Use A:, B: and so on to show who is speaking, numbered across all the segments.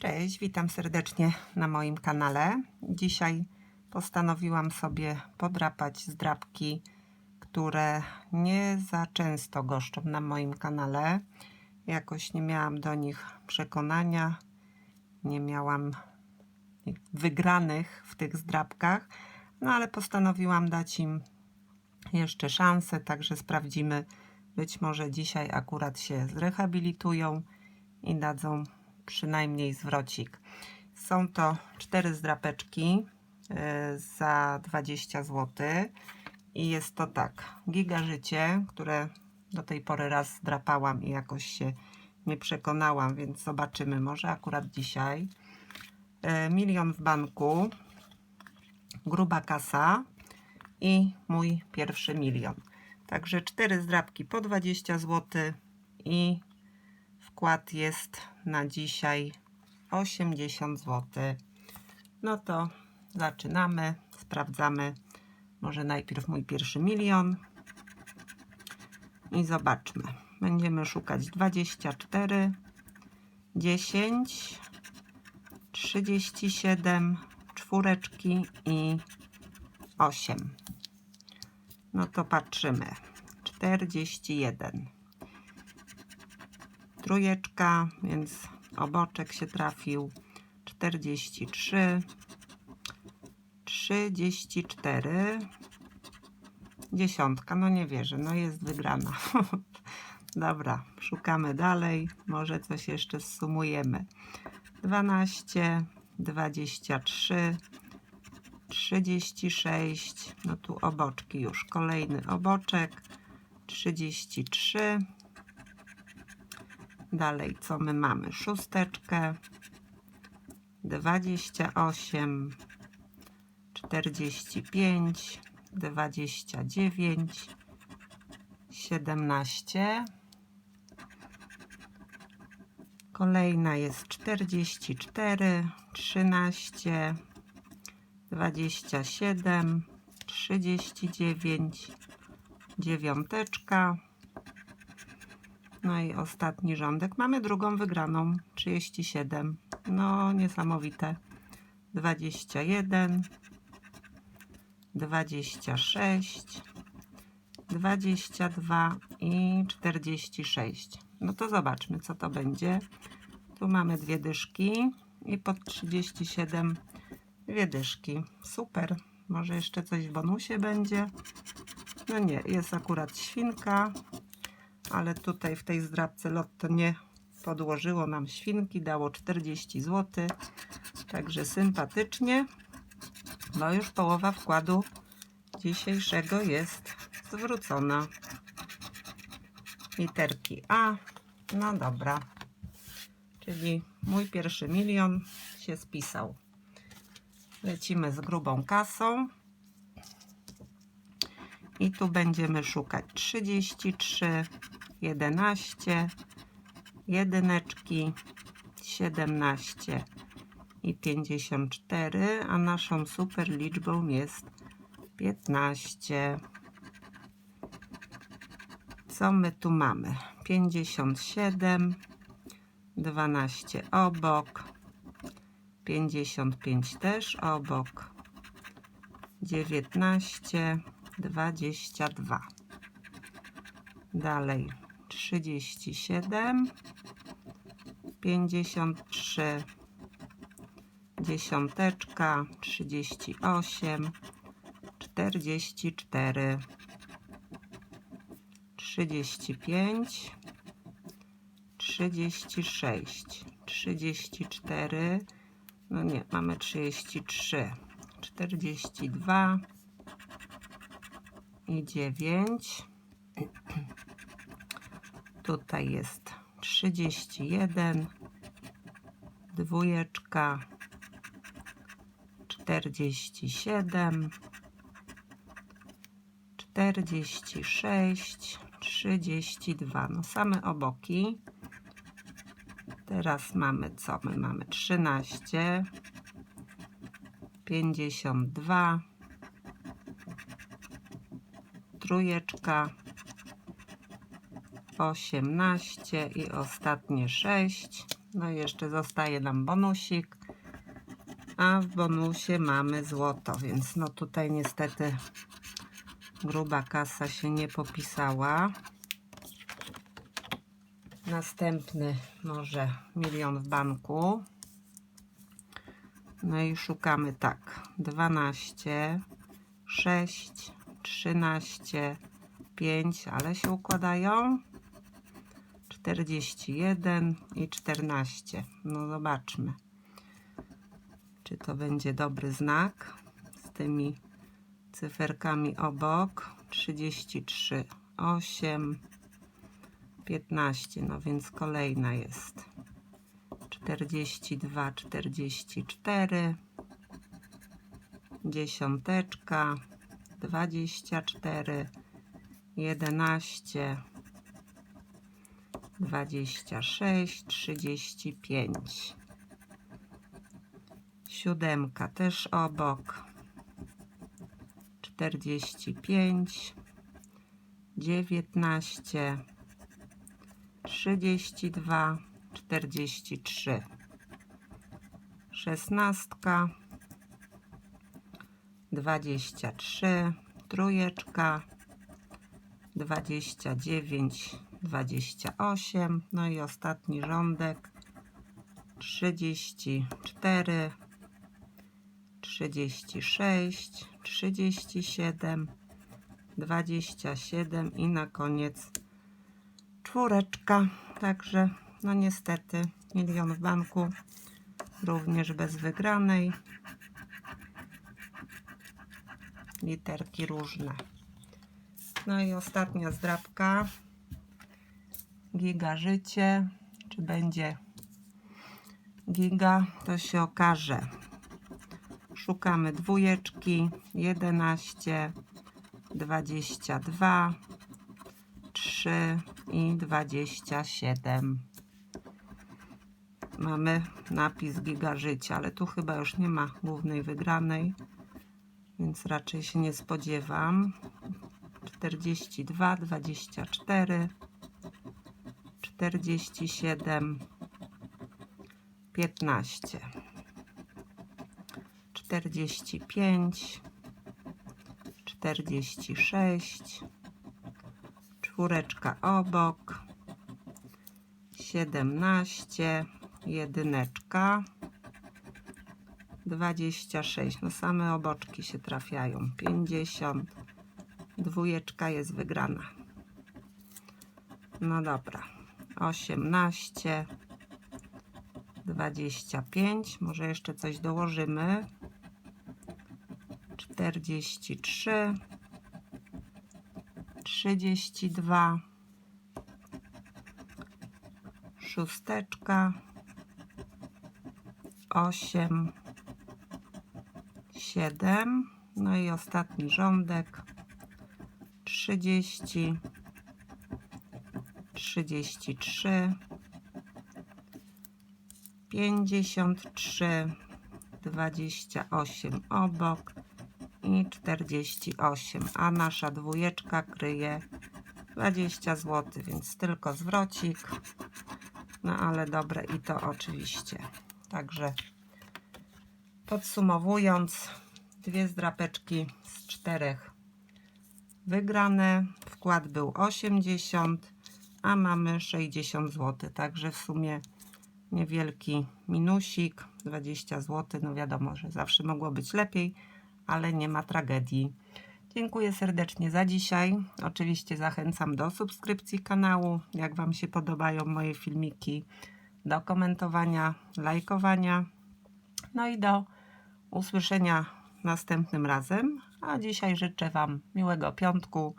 A: Cześć, witam serdecznie na moim kanale. Dzisiaj postanowiłam sobie podrapać zdrapki, które nie za często goszczą na moim kanale. Jakoś nie miałam do nich przekonania, nie miałam wygranych w tych zdrapkach, no ale postanowiłam dać im jeszcze szansę, także sprawdzimy. Być może dzisiaj akurat się zrehabilitują i dadzą przynajmniej zwrocik. Są to cztery zdrapeczki e, za 20 zł i jest to tak, giga życie, które do tej pory raz zdrapałam i jakoś się nie przekonałam, więc zobaczymy, może akurat dzisiaj. E, Milion w banku, gruba kasa i mój pierwszy milion. Także cztery zdrapki po 20 zł i wkład jest na dzisiaj 80 zł. No to zaczynamy, sprawdzamy. Może najpierw mój pierwszy milion i zobaczmy. Będziemy szukać 24, 10, 37, czwóreczki i 8. No to patrzymy. 41 trójeczka, więc oboczek się trafił 43 34 dziesiątka, no nie wierzę, no jest wygrana. Dobra, szukamy dalej może coś jeszcze zsumujemy. 12 23 36 no tu oboczki już kolejny oboczek 33 Dalej, co my mamy? Szósteczkę, 28, 45, 29, 17. Kolejna jest 44, 13, 27, 39, dziewiąteczka. No i ostatni rządek. Mamy drugą wygraną. 37. No niesamowite. 21. 26. 22 i 46. No to zobaczmy, co to będzie. Tu mamy dwie dyszki i pod 37 dwie dyszki. Super. Może jeszcze coś w bonusie będzie. No nie, jest akurat świnka, ale tutaj w tej zdrabce lotto nie podłożyło nam świnki, dało 40 zł, także sympatycznie, bo już połowa wkładu dzisiejszego jest zwrócona. Literki A, no dobra, czyli mój pierwszy milion się spisał. Lecimy z grubą kasą. I tu będziemy szukać 33, 11, jedyneczki, 17 i 54, a naszą super liczbą jest 15. Co my tu mamy? 57, 12 obok, 55 też obok, 19, 22. Dalej 37, 53, dziesiąteczka, 38, 44, 35, 36, 34, no nie, mamy 33, 42 i 9 Tutaj jest 31, dwójeczka, 47, 46, 32. No same oboki. Teraz mamy co? My mamy 13, 52, trójeczka, 18 i ostatnie 6. No i jeszcze zostaje nam bonusik. A w bonusie mamy złoto, więc no tutaj niestety gruba kasa się nie popisała. Następny może milion w banku. No i szukamy tak. 12, 6, 13, 5, ale się układają. 41 i 14. No zobaczmy, czy to będzie dobry znak z tymi cyferkami obok. 33, 8, 15. No więc kolejna jest 42, 44. Dziesiąteczka, 24, 11, 26, 35. Siódemka też obok. 45, 19, 32, 43. Szesnastka, 23, trójeczka, 29, 28, no i ostatni rządek 34, 36, 37, 27 i na koniec czwóreczka. Także, no niestety, milion w banku, również bez wygranej. Literki różne. No i ostatnia zdrabka. Giga życie. Czy będzie giga, to się okaże. Szukamy dwójeczki. 11, 22, 3 i 27. Mamy napis giga życia, ale tu chyba już nie ma głównej wygranej, więc raczej się nie spodziewam. 42, 24, 47, 15, 45, 46, czwóreczka obok, 17, jedyneczka, 26, no same oboczki się trafiają, 50, dwójeczka jest wygrana. No dobra, 18, 25, może jeszcze coś dołożymy. 43, 32, szósteczka, 8, 7, no i ostatni rządek 30, 33, 53, 28 obok i 48, a nasza dwójeczka kryje 20 zł, więc tylko zwrocik. No ale dobre i to oczywiście. Także podsumowując, dwie zdrapeczki z czterech wygrane. Wkład był 80, a mamy 60 zł. Także w sumie niewielki minusik, 20 zł. No wiadomo, że zawsze mogło być lepiej, ale nie ma tragedii. Dziękuję serdecznie za dzisiaj. Oczywiście zachęcam do subskrypcji kanału. Jak Wam się podobają moje filmiki, do komentowania, lajkowania. No i do usłyszenia następnym razem. A dzisiaj życzę Wam miłego piątku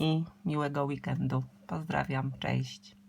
A: i miłego weekendu. Pozdrawiam, cześć.